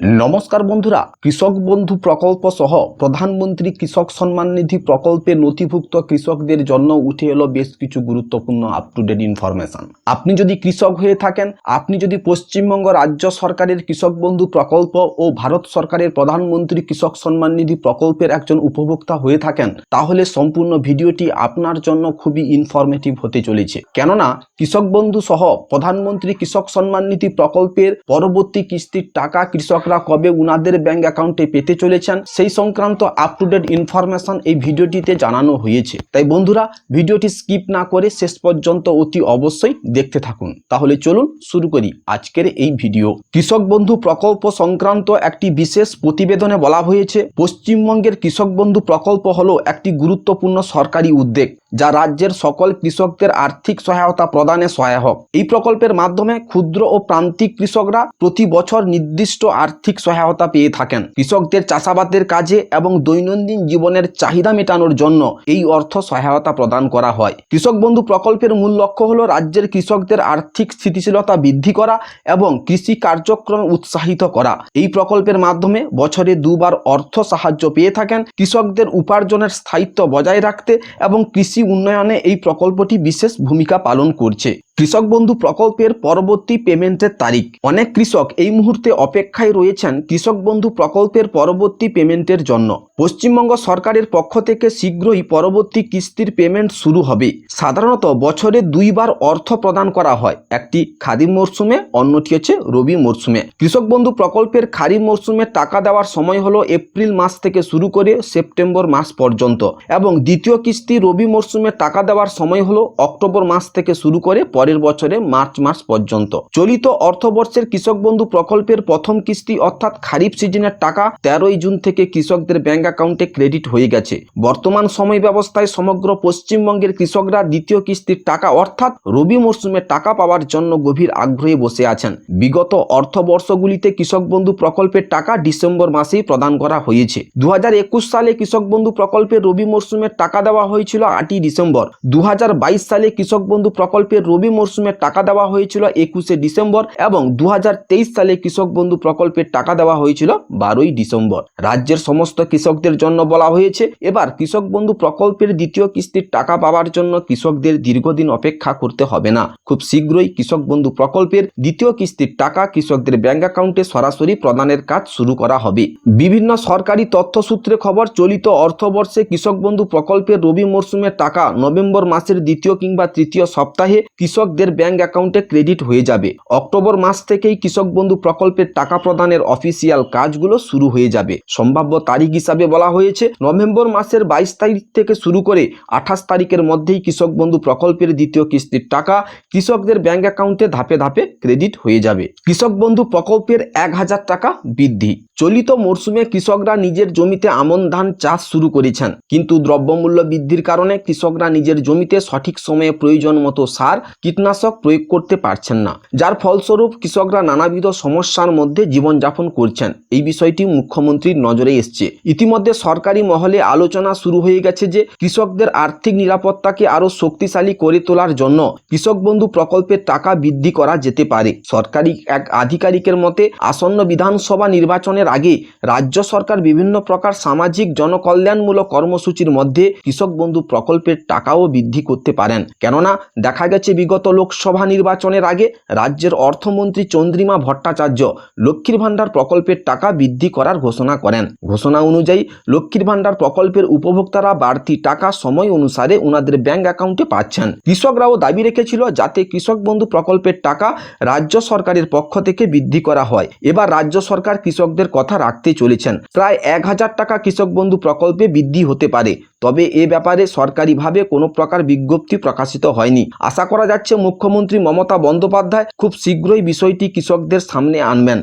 নমস্কার বন্ধুরা, কৃষক বন্ধু প্রকল্প সহ প্রধানমন্ত্রী কৃষক সম্মান নিধি প্রকল্পে নথিভুক্ত কৃষকদের জন্য উঠে এলো বেশ কিছু গুরুত্বপূর্ণ আপ টু ডেট ইনফরমেশন আপনি যদি কৃষক হয়ে থাকেন, আপনি যদি পশ্চিমবঙ্গ রাজ্য সরকারের কৃষক বন্ধু প্রকল্প ও ভারত সরকারের প্রধানমন্ত্রী কৃষক সম্মান নিধি প্রকল্পের একজন উপভোক্তা হয়ে থাকেন, তাহলে সম্পূর্ণ ভিডিওটি আপনার জন্য খুবই ইনফরমেটিভ হতে চলেছে। কেননা, কৃষক বন্ধু সহ প্রধানমন্ত্রী কৃষক সম্মান নিধি প্রকল্পের পরবর্তী কিস্তির টাকা কৃষকরা কবে উনাদের ব্যাংক অ্যাকাউন্টে পেতে চলেছেন? সেই সংক্রান্ত আপ টু ডেট ইনফরমেশন এই ভিডিওটিতে জানানো হয়েছে। তাই বন্ধুরা, ভিডিওটি স্কিপ না করে শেষ পর্যন্ত অতি অবশ্যই দেখতে থাকুন। তাহলে চলুন শুরু করি আজকের এই ভিডিও। কৃষক বন্ধু প্রকল্প সংক্রান্ত একটি বিশেষ প্রতিবেদনে বলা হয়েছে, পশ্চিমবঙ্গের কৃষক বন্ধু প্রকল্প হলো একটি গুরুত্বপূর্ণ সরকারি উদ্যোগ, যা রাজ্যের সকল কৃষকদের আর্থিক সহায়তা প্রদানে সহায়ক। এই প্রকল্পের মাধ্যমে ক্ষুদ্র ও প্রান্তিক কৃষকরা প্রতি বছর নির্দিষ্ট আর্থিক সহায়তা পেয়ে থাকেন। কৃষকদের চাষাবাদের কাজে এবং দৈনন্দিন জীবনের চাহিদা মেটানোর জন্য এই অর্থ সহায়তা প্রদান করা হয়। কৃষক বন্ধু প্রকল্পের মূল লক্ষ্য হল রাজ্যের কৃষকদের আর্থিক স্থিতিশীলতা বৃদ্ধি করা এবং কৃষি কার্যক্রম উৎসাহিত করা। এই প্রকল্পের মাধ্যমে বছরে দুবার অর্থ সাহায্য পেয়ে থাকেন কৃষকদের উপার্জনের স্থায়িত্ব বজায় রাখতে এবং কৃষি উন্নয়নে এই প্রকল্পটি বিশেষ ভূমিকা পালন করছে। কৃষক বন্ধু প্রকল্পের পরবর্তী পেমেন্টের তারিখ। অনেক কৃষক এই মুহূর্তে অপেক্ষায় রয়েছেন কৃষক বন্ধু প্রকল্পের পরবর্তী পেমেন্টের জন্য। পশ্চিমবঙ্গ সরকারের পক্ষ থেকে শীঘ্রই পরবর্তী কিস্তির পেমেন্ট শুরু হবে। সাধারণত বছরে দুইবার অর্থ প্রদান করা হয়। একটি খারিফ মরশুমে, অন্যটি হচ্ছে রবি মরশুমে। কৃষক বন্ধু প্রকল্পের খারিফ মরশুমে টাকা দেওয়ার সময় হলো এপ্রিল মাস থেকে শুরু করে সেপ্টেম্বর মাস পর্যন্ত। এবং দ্বিতীয় কিস্তি রবি মরশুমে টাকা দেওয়ার সময় হলো অক্টোবর মাস থেকে শুরু করে পরের বছরে মার্চ মাস পর্যন্ত। চলিত অর্থবর্ষের কৃষক বন্ধু প্রকল্পের প্রথম কিস্তি অর্থাৎ খারিফ সিজনের টাকা তেরোই জুন থেকে কৃষকদের ব্যাংক অ্যাকাউন্টে ক্রেডিট হয়ে গেছে। বর্তমান সময় ব্যবস্থায় সমগ্র পশ্চিমবঙ্গের কৃষকরা দ্বিতীয় কিস্তির টাকা অর্থাৎ রবি মরশুমে টাকা পাওয়ার জন্য গভীর আগ্রহে বসে আছেন। বিগত অর্থবর্ষগুলিতে কৃষক বন্ধু প্রকল্পের টাকা ডিসেম্বর মাসেই প্রদান করা হয়েছে। দুহাজার একুশ সালে কৃষক বন্ধু প্রকল্পের রবি মরশুমের টাকা দেওয়া হয়েছিল আটই ডিসেম্বর। দু হাজার বাইশ সালে কৃষক বন্ধু প্রকল্পের রবি মরশুমের টাকা দেওয়া হয়েছিল একুশে ডিসেম্বর এবং দু হাজার তেইশ সালে কৃষক বন্ধু প্রকল্পের টাকা দেওয়া হয়েছিল বারোই ডিসেম্বর। রাজ্যের সমস্ত কৃষকদের জন্য বলা হয়েছে, এবার কৃষক বন্ধু প্রকল্পের দ্বিতীয় কিস্তির টাকা পাওয়ার জন্য কৃষকদের দীর্ঘদিন অপেক্ষা করতে হবে না। খুব শীঘ্রই কৃষক বন্ধু প্রকল্পের দ্বিতীয় কিস্তির টাকা কৃষকদের ব্যাংক অ্যাকাউন্টে সরাসরি প্রদানের কাজ শুরু করা হবে। বিভিন্ন সরকারি তথ্যসূত্রে খবর, চলিত অর্থবর্ষে কৃষক বন্ধু প্রকল্পের রবি মরশুমের টাকা নভেম্বর মাসের দ্বিতীয় কিংবা তৃতীয় সপ্তাহে কৃষকদের ব্যাংক অ্যাকাউন্টে ক্রেডিট হয়ে যাবে। অক্টোবর মাস থেকেই কৃষক বন্ধু প্রকল্পের টাকা প্রদানের অফিসিয়াল কাজগুলো শুরু হয়ে যাবে। সম্ভাব্য তারিখ হিসাবে বলা হয়েছে, নভেম্বর মাসের বাইশ তারিখ থেকে শুরু করে আঠাশ তারিখের মধ্যেই কৃষক বন্ধু প্রকল্পের দ্বিতীয় কিস্তির টাকা কৃষকদের ব্যাংক অ্যাকাউন্টে ধাপে ধাপে ক্রেডিট হয়ে যাবে। কৃষক বন্ধু প্রকল্পের এক হাজার টাকা বৃদ্ধি। চলিত মরশুমে কৃষকরা নিজের জমিতে আমন ধান চাষ শুরু করেছেন। কিন্তু দ্রব্যমূল্য বৃদ্ধির কারণে কৃষকরা নিজের জমিতে সঠিক সময়ে প্রয়োজন মতো সার, কীটনাশক প্রয়োগ করতে পারছেন না। যার ফলস্বরূপ কৃষকরা নানাবিধ সমস্যার মধ্যে জীবনযাপন করছেন। এই বিষয়টি মুখ্যমন্ত্রীর নজরে এসছে। ইতিমধ্যে সরকারি মহলে আলোচনা শুরু হয়ে গেছে যে, কৃষকদের আর্থিক নিরাপত্তাকে আরও শক্তিশালী করে তোলার জন্য কৃষক বন্ধু প্রকল্পের টাকা বৃদ্ধি করা যেতে পারে। সরকারি এক আধিকারিকের মতে, আসন্ন বিধানসভা নির্বাচনের আগে রাজ্য সরকার বিভিন্ন প্রকার সামাজিক, জনকল্যাণমূলক কর্মসূচির মধ্যে কৃষক বন্ধু প্রকল্পের টাকাও বৃদ্ধি করতে পারেন। কেননা, দেখা গেছে বিগত লোকসভা নির্বাচনের আগে রাজ্যের অর্থমন্ত্রী চন্দ্রিমা ভট্টাচার্য লক্ষ্মীর ভাণ্ডার প্রকল্পের টাকা বৃদ্ধি করার ঘোষণা করেন। ঘোষণা অনুযায়ী, লক্ষ্মীর ভাণ্ডার প্রকল্পের উপভোক্তারা বাড়তি টাকা সময় অনুসারে ওনাদের ব্যাংক অ্যাকাউন্টে পাচ্ছেন। কৃষকরাও দাবি রেখেছিল যাতে কৃষক বন্ধু প্রকল্পের টাকা রাজ্য সরকারের পক্ষ থেকে বৃদ্ধি করা হয়। এবার রাজ্য সরকার কৃষকদের কথা রাখতে চলেছেন। প্রায় এক হাজার টাকা কৃষক বন্ধু প্রকল্পে বৃদ্ধি হতে পারে। তবে এ ব্যাপারে সরকারিভাবে কোনো প্রকার বিজ্ঞপ্তি প্রকাশিত হয়নি। আশা করা যাচ্ছে, মুখ্যমন্ত্রী মমতা বন্দ্যোপাধ্যায় খুব শীঘ্রই বিষয়টি কৃষকদের সামনে আনবেন।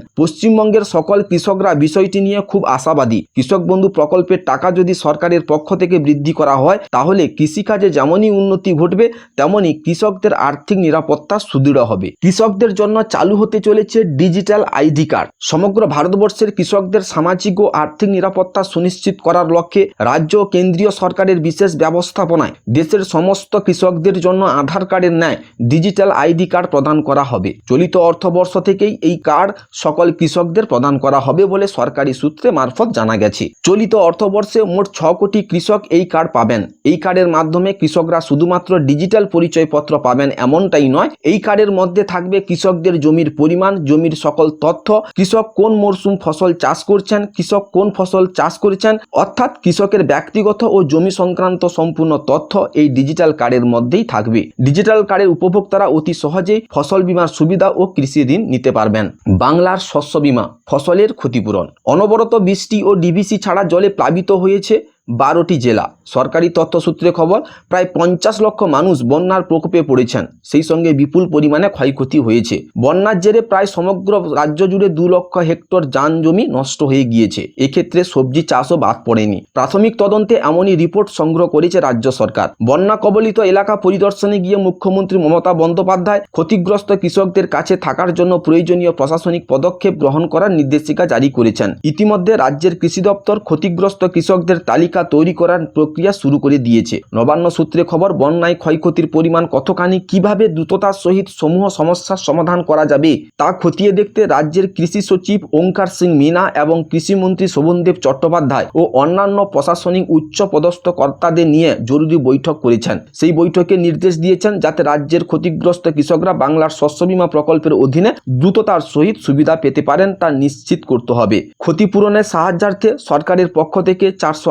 পশ্চিমবঙ্গের সকল কৃষকরা বিষয়টি নিয়ে খুব আশাবাদী। কৃষক বন্ধু প্রকল্পের টাকা যদি সরকারের পক্ষ থেকে বৃদ্ধি করা হয়, তাহলে কৃষিকাজে যেমনই উন্নতি ঘটবে, তেমনই কৃষকদের আর্থিক নিরাপত্তা সুদৃঢ় হবে। কৃষকদের জন্য চালু হতে চলেছে ডিজিটাল আইডি কার্ড। সমগ্র ভারতবর্ষের কৃষকদের সামাজিক ও আর্থিক নিরাপত্তা সুনিশ্চিত করার লক্ষ্যে রাজ্য ও কেন্দ্রীয় সরকারের বিশেষ ব্যবস্থাপনায় দেশের সমস্ত কৃষকদের জন্য আধার কার্ডের ন্যায় ডিজিটাল আইডি কার্ড প্রদান করা হবে। চলিত অর্থবর্ষ থেকেই এই কার্ড সকল কৃষকদের প্রদান করা হবে বলে সরকারি সূত্রে মারফত জানা গেছে। চলিত অর্থবর্ষে মোট ছ কোটি কৃষক এই কার্ড পাবেন। এই কার্ডের মাধ্যমে কৃষকরা শুধুমাত্র ডিজিটাল পরিচয়পত্র পাবেন এমনটাই নয়, এই কার্ডের মধ্যে থাকবে কৃষকদের জমির পরিমাণ, জমির সকল তথ্য, কৃষক কোন মরশুম ফসল চাষ করছেন, কৃষক কোন ফসল চাষ করেছেন, অর্থাৎ কৃষকের ব্যক্তিগত ও জমি সংক্রান্ত সম্পূর্ণ তথ্য এই ডিজিটাল কার্ডের মধ্যেই থাকবে। ডিজিটাল কার্ডের উপভোক্তারা অতি সহজেই ফসল বীমার সুবিধা ও কৃষি ঋণ নিতে পারবেন। বাংলার শস্য বীমা ফসলের ক্ষতিপূরণ। অনবরত বৃষ্টি ও ডিবিসি ছাড়া জলে প্লাবিত হয়েছে বারোটি জেলা। সরকারি তথ্য সূত্রে খবর, প্রায় পঞ্চাশ লক্ষ মানুষ বন্যার প্রকোপে পড়েছেন। সেই সঙ্গে বিপুল পরিমাণে ক্ষয়ক্ষতি হয়েছে। বন্যার জেরে প্রায় সমগ্র রাজ্য জুড়ে দু লক্ষ হেক্টর যান জমি নষ্ট হয়ে গিয়েছে। এক্ষেত্রে সবজি চাষও বাদ পড়েনি। প্রাথমিক তদন্তে এমনই রিপোর্ট সংগ্রহ করেছে রাজ্য সরকার। বন্যা কবলিত এলাকা পরিদর্শনে গিয়ে মুখ্যমন্ত্রী মমতা বন্দ্যোপাধ্যায় ক্ষতিগ্রস্ত কৃষকদের কাছে থাকার জন্য প্রয়োজনীয় প্রশাসনিক পদক্ষেপ গ্রহণ করার নির্দেশিকা জারি করেছেন। ইতিমধ্যে রাজ্যের কৃষি দপ্তর ক্ষতিগ্রস্ত কৃষকদের তালিকা তৈরি করার প্রক্রিয়া শুরু করে দিয়েছে। নবান্ন সূত্রে খবর, বন্যায় ক্ষয়ক্ষতির পরিমাণ কতখানি, কীভাবে দ্রুততার সহিত সমূহ সমস্যার সমাধান করা যাবে, তা খতিয়ে দেখতে রাজ্যের কৃষি সচিব ওঙ্কার সিং মিনা এবং কৃষিমন্ত্রী শোভনদেব চট্টোপাধ্যায় ও অন্যান্য প্রশাসনিক উচ্চ পদস্থ কর্তাদের নিয়ে জরুরি বৈঠক করেছেন। সেই বৈঠকে নির্দেশ দিয়েছেন যাতে রাজ্যের ক্ষতিগ্রস্ত কৃষকরা বাংলার শস্য বীমা প্রকল্পের অধীনে দ্রুততার সহিত সুবিধা পেতে পারেন তা নিশ্চিত করতে হবে। ক্ষতিপূরণের সাহায্যার্থে সরকারের পক্ষ থেকে চারশো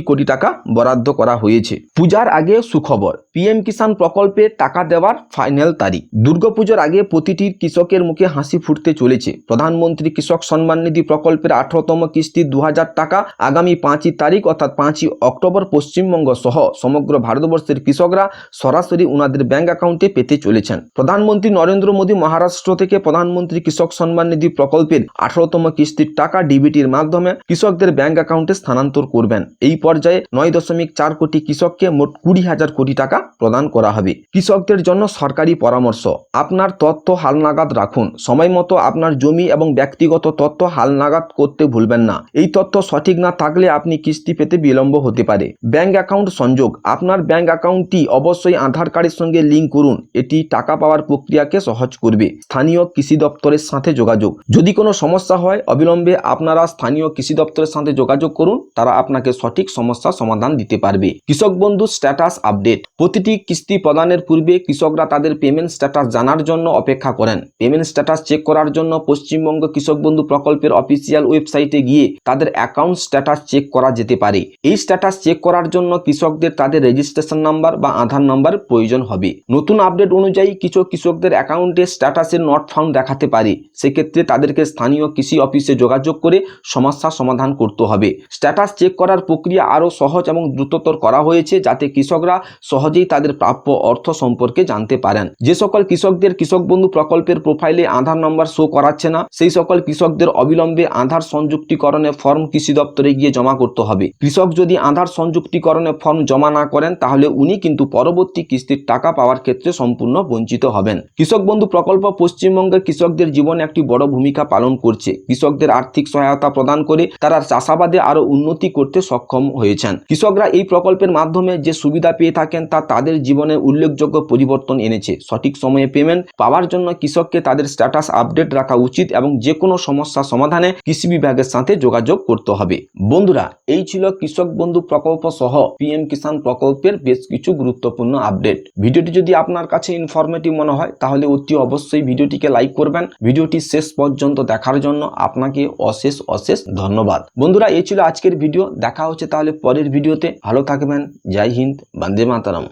কোটি টাকা বরাদ্দ করা হয়েছে। পূজার আগে সুখবর। পিএম কিষাণ প্রকল্পে টাকা দেওয়ার ফাইনাল তারিখ। দুর্গাপুজোর আগে প্রতিটি কৃষকের মুখে হাসি ফুটতে চলেছে। প্রধানমন্ত্রী কৃষক সম্মান নিধি প্রকল্পের আঠারোতম কিস্তি দু হাজার টাকা আগামী পাঁচই তারিখ অর্থাৎ পাঁচই অক্টোবর পশ্চিমবঙ্গ সহ সমগ্র ভারতবর্ষের কৃষকরা সরাসরি উনাদের ব্যাংক অ্যাকাউন্টে পেতে চলেছেন। প্রধানমন্ত্রী নরেন্দ্র মোদী মহারাষ্ট্র থেকে প্রধানমন্ত্রী কৃষক সম্মান নিধি প্রকল্পের আঠারোতম কিস্তির টাকা ডিবিটির মাধ্যমে কৃষকদের ব্যাংক অ্যাকাউন্টে স্থানান্তর করবেন। এই পর্যায়ে নয় দশমিক চার কোটি কৃষককে মোট কুড়ি হাজার কোটি টাকা প্রদান করা হবে। কৃষকদের জন্য সরকারি পরামর্শ, আপনার তথ্য হালনাগাদ রাখুন। সময় মতো আপনার জমি এবং ব্যক্তিগত তথ্য হালনাগাদ করতে ভুলবেন না। এই তথ্য সঠিক না থাকলে আপনি কিস্তি পেতে বিলম্ব হতে পারে। ব্যাংক অ্যাকাউন্ট সংযোগ, আপনার ব্যাংক অ্যাকাউন্টটি অবশ্যই আধার কার্ডের সঙ্গে লিঙ্ক করুন। এটি টাকা পাওয়ার প্রক্রিয়াকে সহজ করবে। স্থানীয় কৃষি দপ্তরের সাথে যোগাযোগ। যদি কোনো সমস্যা হয়, অবিলম্বে আপনারা স্থানীয় কৃষি দপ্তরের সাথে যোগাযোগ করুন। তারা আপনাকে সঠিক সমস্যা সমাধান দিতে পারবে। কৃষক বন্ধু স্ট্যাটাস আপডেট। প্রতিটি কিস্তি প্রদানের পূর্বে কৃষকরা তাদের পেমেন্ট স্ট্যাটাস জানার জন্য অপেক্ষা করেন। পেমেন্ট স্ট্যাটাস চেক করার জন্য পশ্চিমবঙ্গ কৃষক বন্ধু প্রকল্পের অফিসিয়াল ওয়েবসাইটে গিয়ে তাদের অ্যাকাউন্ট স্ট্যাটাস চেক করা যেতে পারে। এই স্ট্যাটাস চেক করার জন্য কৃষকদের তাদের রেজিস্ট্রেশন নাম্বার বা আধার নাম্বার প্রয়োজন হবে। নতুন আপডেট অনুযায়ী কিছু কৃষকদের অ্যাকাউন্টে স্ট্যাটাসের নট ফাউন্ড দেখাতে পারে। সেক্ষেত্রে তাদেরকে স্থানীয় কৃষি অফিসে যোগাযোগ করে সমস্যা সমাধান করতে হবে। স্ট্যাটাস চেক করার প্রক্রিয়া আরও সহজ এবং দ্রুততর করা হয়েছে যাতে কৃষকরা সহজেই তাদের প্রাপ্য অর্থ সম্পর্কে জানতে পারেন। যে সকল কৃষকদের কৃষক বন্ধু প্রকল্পের প্রোফাইলে আধার নম্বর শো করাচ্ছে না, সেই সকল কৃষকদের অবিলম্বে আধার সংযুক্তিকরণে ফর্ম কৃষি দপ্তরে গিয়ে জমা করতে হবে। কৃষক যদি আধার সংযুক্তিকরণে ফর্ম জমা না করেন, তাহলে উনি কিন্তু পরবর্তী কিস্তির টাকা পাওয়ার ক্ষেত্রে সম্পূর্ণ বঞ্চিত হবেন। কৃষক বন্ধু প্রকল্প পশ্চিমবঙ্গের কৃষকদের জীবনে একটি বড় ভূমিকা পালন করছে। কৃষকদের আর্থিক সহায়তা প্রদান করে তারা চাষাবাদে আরও উন্নতি করতে সক্ষম হয়েছেন। কৃষকরা এই প্রকল্পের মাধ্যমে যে সুবিধা পেয়ে থাকেন তা তাদের জীবনে উল্লেখযোগ্য পরিবর্তন এনেছে। সঠিক সময়ে পেমেন্ট পাওয়ার জন্য কৃষককে তাদের স্ট্যাটাস আপডেট রাখা উচিত এবং যে কোনো সমস্যা সমাধানে কৃষি বিভাগের সাথে যোগাযোগ করতে হবে। বন্ধুরা, এই ছিল কৃষক বন্ধু প্রকল্প সহ পিএম কিষাণ প্রকল্পের বেশ কিছু গুরুত্বপূর্ণ আপডেট ভিডিওটি যদি আপনার কাছে ইনফরমেটিভ মনে হয়, তাহলে অতি অবশ্যই ভিডিওটিকে লাইক করবেন। ভিডিওটি শেষ পর্যন্ত দেখার জন্য আপনাকে অশেষ অশেষ ধন্যবাদ। বন্ধুরা, এই ছিল আজকের ভিডিও দেখা হচ্ছে তাহলে পরের ভিডিওতে ভালো থাকবেন। জয় হিন্দ। বন্দে মাতারাম।